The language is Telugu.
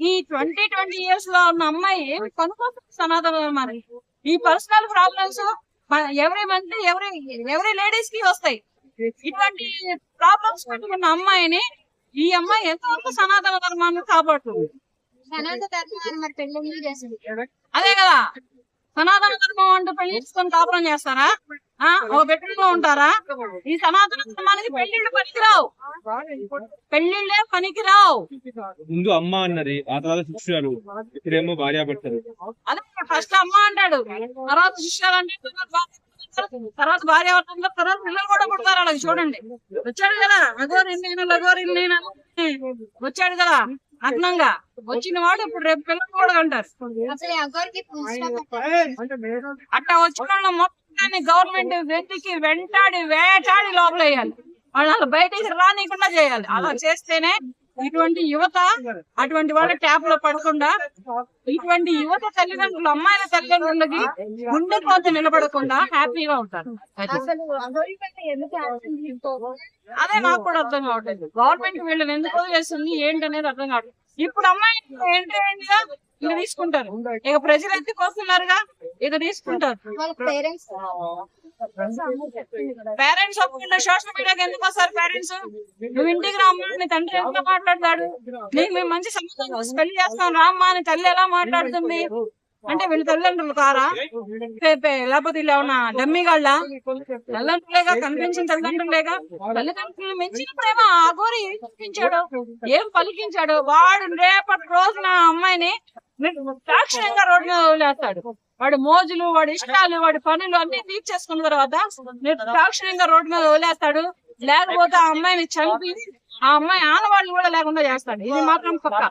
ఈ ట్వంటీ ట్వంటీ ఇయర్స్లో ఉన్న అమ్మాయి కనుక్కోతుంది సనాతన ధర్మాన్ని ఈ personal problems every month every every లేడీస్కి వస్తాయి. ఇటువంటి ప్రాబ్లమ్స్ పెట్టుకున్న అమ్మాయిని ఈ అమ్మాయి ఎంతవరకు సనాతన ధర్మాన్ని కాపాడుతుంది. మరి అదే కదా. సనాతన ధర్మం అంటూ పెళ్ళి చేసుకొని కాపురం చేస్తారా? ఆ ఒక బెడ్రూమ్లో ఉంటారా? ఈ సనాతన ధర్మానికి పెళ్ళిళ్ళు పనికిరావు. పెళ్ళిళ్ళే పనికిరావు. ముందు అమ్మ అన్నది ఆ తర్వాత శిష్యులు ఇక్కడేమో భార్యాభర్తలు అదే ఫస్ట్ అమ్మ అంటాడు. తర్వాత శిష్యాలు అంటే తర్వాత భార్య తర్వాత భార్య పిల్లలు కూడా పుడతారు అలాగే చూడండి. వచ్చాడు కదా అగోరి నేను లగోరి నేను వచ్చాడు కదా అగ్నంగా వచ్చిన వాడు ఇప్పుడు రేపు పిల్లలు కూడా అంటారు. అట్లా వచ్చిన వాళ్ళ మొత్తాన్ని గవర్నమెంట్ వెతికి వెంటాడి వేటాడి లోపల వేయాలి వాళ్ళు బయటికి రానికుండా చేయాలి. అలా చేస్తేనే ఇటువంటి యువత అటువంటి వాళ్ళ ట్యాప్లో పడకుండా ఇటువంటి యువత తల్లిదండ్రులు అమ్మాయిల తల్లిదండ్రులకి గుండె కోత నిలబడకుండా హ్యాపీగా ఉంటారు. అది. నాకు కూడా అర్థం కావట్లేదు. గవర్నమెంట్ వీళ్ళని ఎందుకు ఏంటి అనేది అర్థం కావట్లేదు. ఇప్పుడు అమ్మాయి ఏంటి తీసుకుంటారు. ఇక ప్రజలు ఎందుకు వస్తున్నారుగా? ఇది తీసుకుంటారు. వాళ్ళ పేరెంట్స్ పేరెంట్స్ ఒప్పుకుంటే సోషల్ మీడియాకి ఎందుకు వస్తారు పేరెంట్స్ నువ్వు ఇంటికి రామ్మా నీ తండ్రి ఎంత మాట్లాడతాడు? నీకు మేము మంచి సంబంధం పెళ్ళి చేస్తాం. రామ్మా అని తల్లి ఎలా మాట్లాడుతుంది? అంటే వీళ్ళ తల్లిదండ్రులు కారా? పే- పే- లేకపోతే వీళ్ళు ఏమన్నా డమ్మిగాళ్ళ తల్లిదండ్రులేగా కనిపించిన తల్లిదండ్రులేగా? తల్లిదండ్రులు మెచ్చిన ప్రేమ ఆ గోరి ఏం చూపించాడు? ఏం పలికించాడు? వాడు రేపటి రోజున అమ్మాయిని నిర్దాక్షిణ్యంగా రోడ్డు మీద వదిలేస్తాడు. వాడి మోజులు వాడి ఇష్టాలు వాడి పనులు అన్ని తీర్చేసుకున్న తర్వాత నిర్దాక్షిణ్యంగా రోడ్డు మీద వదిలేస్తాడు. లేకపోతే ఆ అమ్మాయిని చంపి ఆ అమ్మాయి ఆనవాళ్ళు కూడా లేకుండా చేస్తాడు. ఇది మాత్రం పక్క.